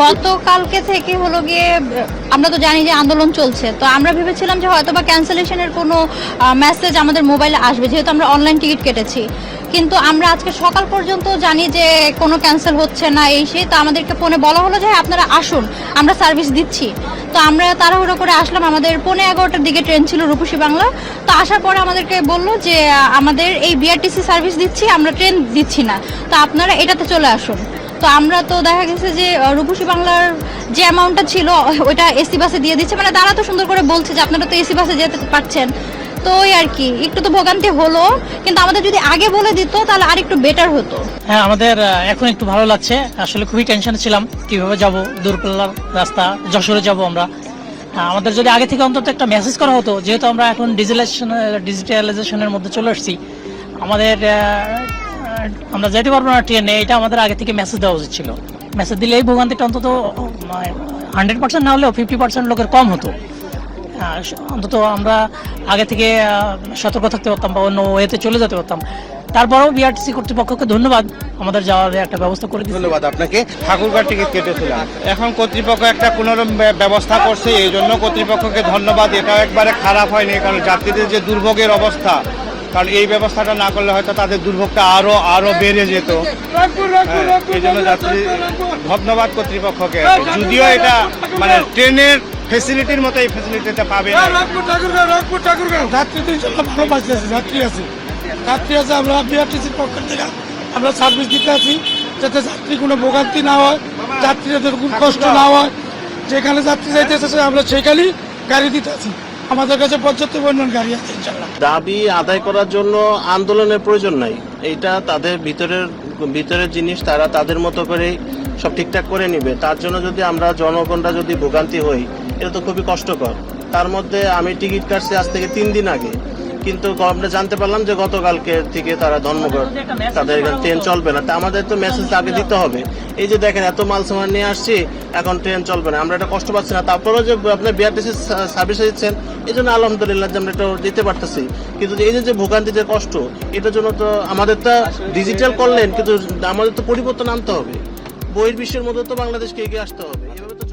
গতকালকে থেকে হলো গিয়ে আমরা তো জানি যে আন্দোলন চলছে তো আমরা ভেবেছিলাম যে হয়তো বা ক্যান্সেলেশনের কোনো মেসেজ আমাদের মোবাইলে আসবে যেহেতু আমরা অনলাইন টিকিট কেটেছি। কিন্তু আমরা আজকে সকাল পর্যন্ত জানি যে কোনো ক্যান্সেল হচ্ছে না এই সেই তো আমাদেরকে ফোনে বলা হলো যে হ্যাঁ, আপনারা আসুন আমরা সার্ভিস দিচ্ছি। তো আমরা তাড়াহুড়ো করে আসলাম আমাদের পৌনে এগারোটার দিকে ট্রেন ছিল রূপসী বাংলা। তো আসার পরে আমাদেরকে বলল যে আমাদের এই বিআরটিসি সার্ভিস দিচ্ছি আমরা ট্রেন দিচ্ছি না। তো আপনারা এটাতে চলে আসুন। তো আমরা তো দেখা গেছে যে রূপসী বাংলার যে অ্যামাউন্টটা ছিল, ওইটা এসি বাসে দিয়ে দিচ্ছে। মানে তারা তো সুন্দর করে বলছে যে, আপনারা তো এসি বাসে যেতে পারছেন। তো ওই আর কি, একটু তো ভোগান্তি হলো। কিন্তু আমাদের যদি আগে বলে দিত, তাহলে আর একটু বেটার হতো। হ্যাঁ আমাদের এখন একটু ভালো লাগছে। আসলে খুবই টেনশনে ছিলাম, কীভাবে যাব? দূরপাল্লার রাস্তা, যশোরে যাব আমরা। আমাদের যদি আগে থেকে অন্তত একটা মেসেজ করা হতো, যেহেতু আমরা এখন ডিজিটালাইজেশন ডিজিটালাইজেশনের মধ্যে চলে আসছি, আমাদের আমরা যেতে পারব না ট্রেনে, এটা আমাদের আগে থেকে মেসেজ দেওয়া উচিত ছিল। মেসেজ দিলে এই ভোগান্তিটা অন্তত হান্ড্রেড পার্সেন্ট না হলেও ফিফটি পার্সেন্ট লোকের কম হতো। অন্তত আমরা আগে থেকে সতর্ক থাকতে পারতাম বা অন্য ওয়েতে চলে যেতে পারতাম। তারপরেও বিআরটিসি কর্তৃপক্ষকে ধন্যবাদ। আমাদের যাওয়ার একটা ব্যবস্থা করে ধন্যবাদ আপনাকে। ঠাকুরগাঁও টিকিট কেটেছিলাম। এখন কর্তৃপক্ষ একটা কোনোরকম ব্যবস্থা করছে, এই জন্য কর্তৃপক্ষকে ধন্যবাদ। এটা একবারে খারাপ হয়নি, কারণ যাত্রীদের যে দুর্ভোগের অবস্থা কারণ এই ব্যবস্থাটা না করলে হয়তো তাদের দুর্ভোগটা আরও আরও বেড়ে যেত। হ্যাঁ, এই জন্য যাত্রী ধন্যবাদ কর্তৃপক্ষকে। যদিও এটা মানে ট্রেনের ফেসিলিটির মতো এই ফেসিলিটিটা পাবে না। রাগপুর ঠাকুরগাঁও রাগপুর যাত্রী ভালো পাইছে যাত্রী আছে। যাত্রী আছে আমরা বিআরটিসির পক্ষ থেকে আমরা সার্ভিস দিতে আছি যাতে যাত্রী কোনো ভোগান্তি না হয় যাত্রীদের কোনো কষ্ট না হয়। যেখানে যাত্রী যাইতে আমরা সেখানেই গাড়ি দিতে আছি। আমাদের কাছে পর্যাপ্ত পরিমাণ গাড়ি আছে দাবি আদায় করার জন্য আন্দোলনের প্রয়োজন নাই। এটা তাদের ভিতরের ভিতরের জিনিস, তারা তাদের মতো করে সব ঠিকঠাক করে নিবে। তার জন্য যদি আমরা জনগণরা যদি ভোগান্তি হই, এটা তো খুবই কষ্টকর। তার মধ্যে আমি টিকিট কাটছি আজ থেকে তিন দিন আগে। কিন্তু আমরা জানতে পারলাম যে গতকালকে থেকে তারা ধর্মঘট, তাদের এখানে ট্রেন চলবে না। তা আমাদের তো মেসেজ আগে দিতে হবে। এই যে দেখেন, এত মাল সামান নিয়ে আসছি, এখন ট্রেন চলবে না। আমরা এটা কষ্ট পাচ্ছি না। তারপরেও যে আপনার বিআরটিসি সার্ভিস দিচ্ছেন, এই জন্য আলহামদুলিল্লাহ যে আমরা এটা দিতে পারতেছি। কিন্তু এই যে ভোগান্তি, যে কষ্ট, এটার জন্য তো আমাদের তো ডিজিটাল করলেন কিন্তু আমাদের তো পরিবর্তন আনতে হবে। বহির্বিশ্বের মধ্যে তো বাংলাদেশকে এগিয়ে আসতে হবে। এভাবে তো